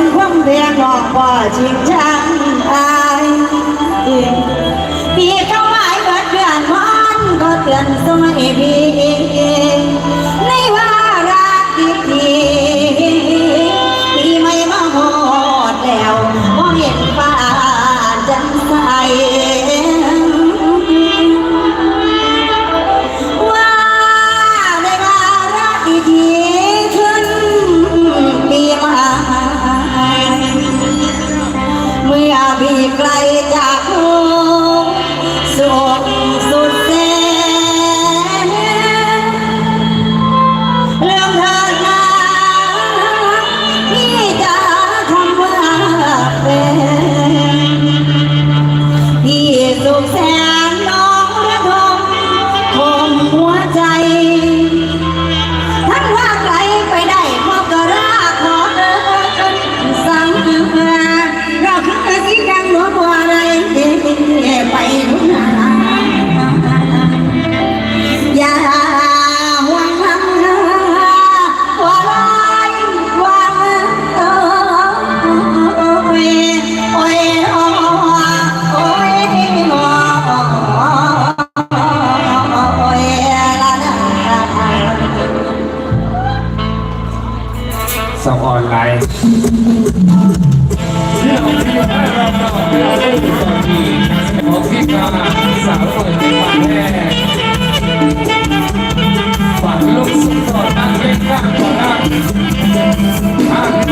นความเรียงมองพ่อจริงจังอายปีเข้าไม้ก็เตือนมอนก็เตือนสมัยพี่ สองออนไลน์ของที่มาสาวเปิดฝันแม่ฝันลุกสุดยอดตั้งเล่นข้างต่อตั้ง